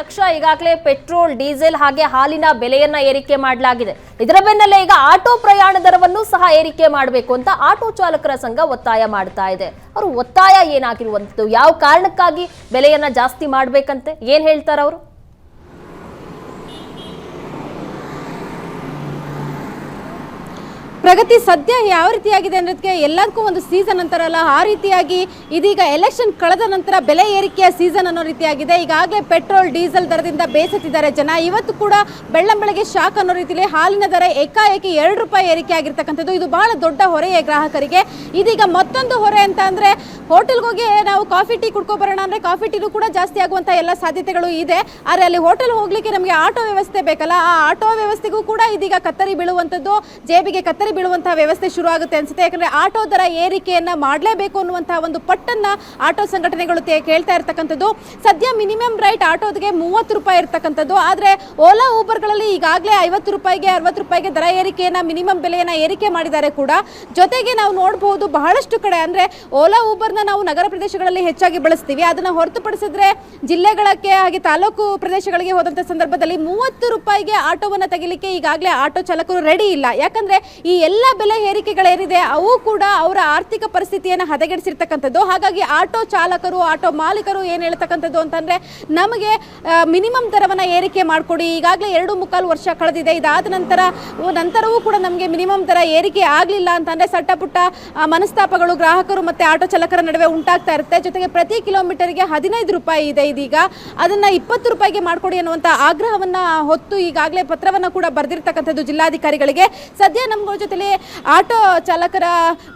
ಲಕ್ಷ ಈಗಾಗಲೇ petrol, diesel ಹಾಗೆ ಹಾಲಿನ ಬೆಲೆಯನ್ನ ಏರಿಕೆ ಮಾಡಲಾಗಿದೆ. ಇದರ ಬೆನ್ನಲ್ಲೇ ಈಗ ಆಟೋ ಪ್ರಯಾಣ ದರವನ್ನು ಸಹ ಏರಿಕೆ ಮಾಡಬೇಕು ಅಂತ ಆಟೋ ಚಾಲಕರ ಸಂಘ ಒತ್ತಾಯ ಮಾಡ್ತಾ ಇದೆ. ಅವರು ಒತ್ತಾಯ ಏನಾಗಿರುವಂಥದ್ದು ಯಾವ ಕಾರಣಕ್ಕಾಗಿ ಬೆಲೆಯನ್ನ ಜಾಸ್ತಿ ಮಾಡಬೇಕಂತೆ? ಏನ್ ಹೇಳ್ತಾರೆ ಅವರು ಪ್ರಗತಿ ಸದ್ಯ ಯಾವ ರೀತಿಯಾಗಿದೆ ಅನ್ನೋದಕ್ಕೆ ಎಲ್ಲದಕ್ಕೂ ಒಂದು ಸೀಸನ್ ಅಂತಾರಲ್ಲ, ಆ ರೀತಿಯಾಗಿ ಇದೀಗ ಎಲೆಕ್ಷನ್ ಕಳೆದ ನಂತರ ಬೆಲೆ ಏರಿಕೆಯ ಸೀಸನ್ ಅನ್ನೋ ರೀತಿಯಾಗಿದೆ. ಈಗಾಗಲೇ ಪೆಟ್ರೋಲ್, ಡೀಸೆಲ್ ದರದಿಂದ ಬೇಸತ್ತಿದ್ದಾರೆ ಜನ. ಇವತ್ತು ಕೂಡ ಬೆಳ್ಳಂಬೆಳಗ್ಗೆ ಶಾಕ್ ಅನ್ನೋ ರೀತಿಯಲ್ಲಿ ಹಾಲಿನ ದರ ಏಕಾಏಕಿ ಎರಡು ರೂಪಾಯಿ ಏರಿಕೆ ಆಗಿರ್ತಕ್ಕಂಥದ್ದು. ಇದು ಬಹಳ ದೊಡ್ಡ ಹೊರೆಯೇ ಗ್ರಾಹಕರಿಗೆ. ಇದೀಗ ಮತ್ತೊಂದು ಹೊರೆ ಅಂತ ಅಂದ್ರೆ ಹೋಟೆಲ್ಗೆ ಹೋಗಿ ನಾವು ಕಾಫಿ ಟೀ ಕುಡ್ಕೊಬರೋಣ ಅಂದ್ರೆ ಕಾಫಿ ಟೀನು ಕೂಡ ಜಾಸ್ತಿ ಆಗುವಂಥ ಎಲ್ಲ ಸಾಧ್ಯತೆಗಳು ಇದೆ. ಆದರೆ ಅಲ್ಲಿ ಹೋಟೆಲ್ ಹೋಗ್ಲಿಕ್ಕೆ ನಮಗೆ ಆಟೋ ವ್ಯವಸ್ಥೆ ಬೇಕಲ್ಲ. ಆ ಆಟೋ ವ್ಯವಸ್ಥೆಗೂ ಕೂಡ ಇದೀಗ ಕತ್ತರಿ ಬೀಳುವಂಥದ್ದು. ಜೇಬಿಗೆ ಕತ್ತರಿ ಬೀಳುವಂತಹ ವ್ಯವಸ್ಥೆ ಶುರು ಆಗುತ್ತೆ ಅನ್ಸುತ್ತೆ. ಯಾಕಂದ್ರೆ ಆಟೋ ದರ ಏರಿಕೆಯನ್ನ ಮಾಡಲೇಬೇಕು ಅನ್ನುವಂತಹ ಒಂದು ಪಟ್ಟನ್ನ ಆಟೋ ಸಂಘಟನೆಗಳು ಕೇಳ್ತಾ ಇರ್ತಕ್ಕಂಥದ್ದು. ಸದ್ಯ ಮಿನಿಮಮ್ ರೈಟ್ ಆಟೋದಿಗೆ ಮೂವತ್ತು ರೂಪಾಯಿ ಇರತಕ್ಕಂಥದ್ದು. ಆದರೆ ಓಲಾ, ಊಬರ್ಗಳಲ್ಲಿ ಈಗಾಗಲೇ ಐವತ್ತು ರೂಪಾಯಿಗೆ, ಅರವತ್ತು ರೂಪಾಯಿಗೆ ದರ ಏರಿಕೆಯನ್ನ, ಮಿನಿಮಮ್ ಬೆಲೆಯನ್ನ ಏರಿಕೆ ಮಾಡಿದ್ದಾರೆ ಕೂಡ. ಜೊತೆಗೆ ನಾವು ನೋಡಬಹುದು ಬಹಳಷ್ಟು ಕಡೆ ಅಂದ್ರೆ ಓಲಾ, ಊಬರ್ನ ನಾವು ನಗರ ಪ್ರದೇಶಗಳಲ್ಲಿ ಹೆಚ್ಚಾಗಿ ಬಳಸ್ತೀವಿ. ಅದನ್ನ ಹೊರತುಪಡಿಸಿದ್ರೆ ಜಿಲ್ಲೆಗಳಕ್ಕೆ ಹಾಗೆ ತಾಲೂಕು ಪ್ರದೇಶಗಳಿಗೆ ಹೋದಂಥ ಸಂದರ್ಭದಲ್ಲಿ ಮೂವತ್ತು ರೂಪಾಯಿಗೆ ಆಟೋವನ್ನ ತೆಗಿಲಿಕ್ಕೆ ಈಗಾಗಲೇ ಆಟೋ ಚಾಲಕರು ರೆಡಿ ಇಲ್ಲ. ಯಾಕಂದ್ರೆ ಈ ಎಲ್ಲ ಬೆಲೆ ಏರಿಕೆಗಳೇನಿದೆ ಅವು ಕೂಡ ಅವರ ಆರ್ಥಿಕ ಪರಿಸ್ಥಿತಿಯನ್ನು ಹದಗೆಡಿಸಿರ್ತಕ್ಕಂಥದ್ದು. ಹಾಗಾಗಿ ಆಟೋ ಚಾಲಕರು, ಆಟೋ ಮಾಲೀಕರು ಏನು ಹೇಳ್ತಕ್ಕಂಥದ್ದು ಅಂತಂದರೆ, ನಮಗೆ ಮಿನಿಮಮ್ ದರವನ್ನು ಏರಿಕೆ ಮಾಡಿಕೊಡಿ. ಈಗಾಗಲೇ ಎರಡು ಮುಕ್ಕಾಲು ವರ್ಷ ಕಳೆದಿದೆ. ಇದಾದ ನಂತರ ನಂತರವೂ ಕೂಡ ನಮಗೆ ಮಿನಿಮಮ್ ದರ ಏರಿಕೆ ಆಗಲಿಲ್ಲ ಅಂತಂದರೆ ಸಣ್ಣ ಪುಟ್ಟ ಮನಸ್ತಾಪಗಳು ಗ್ರಾಹಕರು ಮತ್ತು ಆಟೋ ಚಾಲಕರ ನಡುವೆ ಉಂಟಾಗ್ತಾ ಇರುತ್ತೆ. ಜೊತೆಗೆ ಪ್ರತಿ ಕಿಲೋಮೀಟರ್ಗೆ ಹದಿನೈದು ರೂಪಾಯಿ ಇದೆ ಇದೀಗ. ಅದನ್ನು ಇಪ್ಪತ್ತು ರೂಪಾಯಿಗೆ ಮಾಡಿಕೊಡಿ ಅನ್ನುವಂಥ ಆಗ್ರಹವನ್ನು ಹೊತ್ತು ಈಗಾಗಲೇ ಪತ್ರವನ್ನು ಕೂಡ ಬರೆದಿರ್ತಕ್ಕಂಥದ್ದು ಜಿಲ್ಲಾಧಿಕಾರಿಗಳಿಗೆ. ಸದ್ಯ ನಮ್ಮ ಜೊತೆಲಿ ಆಟೋ ಚಾಲಕರ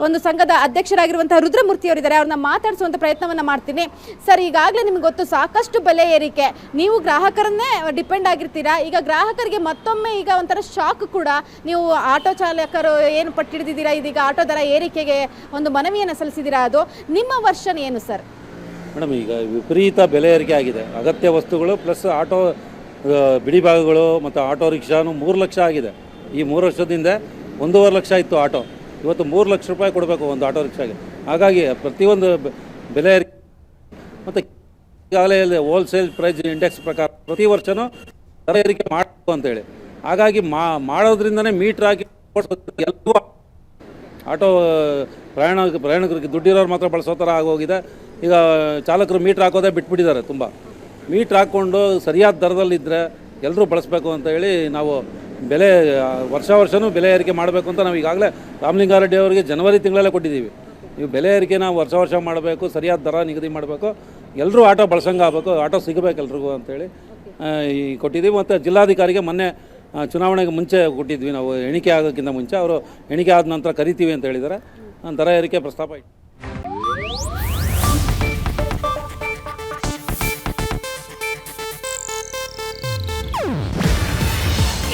ಒಂದು ಸಂಘದ ಅಧ್ಯಕ್ಷರಾಗಿರುವಂತಹ ರುದ್ರಮೂರ್ತಿ ಅವರಿದ್ದಾರೆ. ಅವ್ರನ್ನ ಮಾತಾಡಿಸುವಂತ ಪ್ರಯತ್ನವನ್ನ ಮಾಡ್ತೀನಿ. ಸರ್, ಈಗಾಗಲೇ ನಿಮ್ಗೆ ಗೊತ್ತು, ಸಾಕಷ್ಟು ಬೆಲೆ ಏರಿಕೆ. ನೀವು ಗ್ರಾಹಕರನ್ನೇ ಡಿಪೆಂಡ್ ಆಗಿರ್ತೀರಾ? ಈಗ ಗ್ರಾಹಕರಿಗೆ ಮತ್ತೊಮ್ಮೆ ಈಗ ಒಂಥರ ಶಾಕ್ ಕೂಡ. ನೀವು ಆಟೋ ಚಾಲಕರು ಏನು ಪಟ್ಟಿಡಿದಿದ್ದೀರಾ? ಇದೀಗ ಆಟೋ ದರ ಏರಿಕೆಗೆ ಒಂದು ಮನವಿಯನ್ನು ಸಲ್ಲಿಸಿದ್ದೀರಾ ಅದು? ನಿಮ್ಮ ವರ್ಷನ್ ಏನು, ಸರ್? ಮೇಡಮ್, ಈಗ ವಿಪರೀತ ಬೆಲೆ ಏರಿಕೆ ಆಗಿದೆ. ಅಗತ್ಯ ವಸ್ತುಗಳು ಪ್ಲಸ್ ಆಟೋ ಬಿಡಿಭಾಗಗಳು ಬಿಡಿ ಭಾಗಗಳು ಮತ್ತು ಆಟೋ ರಿಕ್ಷಾನು ಮೂರು ಲಕ್ಷ ಆಗಿದೆ. ಈ ಮೂರು ವರ್ಷದಿಂದ ಒಂದೂವರೆ ಲಕ್ಷ ಇತ್ತು ಆಟೋ. ಇವತ್ತು ಮೂರು ಲಕ್ಷ ರೂಪಾಯಿ ಕೊಡಬೇಕು ಒಂದು ಆಟೋ ರಿಕ್ಷಾಗೆ. ಹಾಗಾಗಿ ಪ್ರತಿಯೊಂದು ಬೆಲೆ ಮತ್ತು ಈಗಾಗಲೇ ಹೋಲ್ಸೇಲ್ ಪ್ರೈಸ್ ಇಂಡೆಕ್ಸ್ ಪ್ರಕಾರ ಪ್ರತಿ ವರ್ಷವೂ ದರ ಏರಿಕೆ ಮಾಡಬೇಕು ಅಂತೇಳಿ. ಹಾಗಾಗಿ ಮಾಡೋದ್ರಿಂದನೇ ಮೀಟ್ರ್ ಹಾಕಿ ಎಲ್ಲವೂ ಆಟೋ, ಪ್ರಯಾಣ, ಪ್ರಯಾಣಿಕರಿಗೆ ದುಡ್ಡಿರೋರು ಮಾತ್ರ ಬಳಸೋ ಥರ ಆಗೋಗಿದೆ. ಈಗ ಚಾಲಕರು ಮೀಟ್ರ್ ಹಾಕೋದೇ ಬಿಟ್ಬಿಟ್ಟಿದ್ದಾರೆ ತುಂಬ. ಮೀಟ್ರ್ ಹಾಕ್ಕೊಂಡು ಸರಿಯಾದ ದರದಲ್ಲಿದ್ದರೆ ಎಲ್ಲರೂ ಬಳಸಬೇಕು ಅಂತ ಹೇಳಿ ನಾವು ಬೆಲೆ ವರ್ಷ ವರ್ಷವೂ ಬೆಲೆ ಏರಿಕೆ ಮಾಡಬೇಕು ಅಂತ ನಾವು ಈಗಾಗಲೇ ರಾಮಲಿಂಗಾರೆಡ್ಡಿ ಅವರಿಗೆ ಜನವರಿ ತಿಂಗಳಲ್ಲೇ ಕೊಟ್ಟಿದ್ದೀವಿ. ನೀವು ಬೆಲೆ ಏರಿಕೆನ ವರ್ಷ ವರ್ಷ ಮಾಡಬೇಕು, ಸರಿಯಾದ ದರ ನಿಗದಿ ಮಾಡಬೇಕು ಎಲ್ಲರೂ ಆಟೋ ಬಳಸಂಗೆ ಆಗಬೇಕು ಆಟೋ ಸಿಗಬೇಕು ಎಲ್ರಿಗೂ ಅಂತೇಳಿ ಈ ಕೊಟ್ಟಿದ್ದೀವಿ. ಮತ್ತು ಜಿಲ್ಲಾಧಿಕಾರಿಗೆ ಮೊನ್ನೆ ಚುನಾವಣೆಗೆ ಮುಂಚೆ ಕೊಟ್ಟಿದ್ವಿ ನಾವು, ಎಣಿಕೆ ಆಗೋಕ್ಕಿಂತ ಮುಂಚೆ, ಅವರು ಎಣಿಕೆ ಆದ ನಂತರ ಕರಿತೀವಿ ಅಂತ ಹೇಳಿದ್ದಾರೆ. ದರ ಏರಿಕೆ ಪ್ರಸ್ತಾಪ ಇಟ್ಟು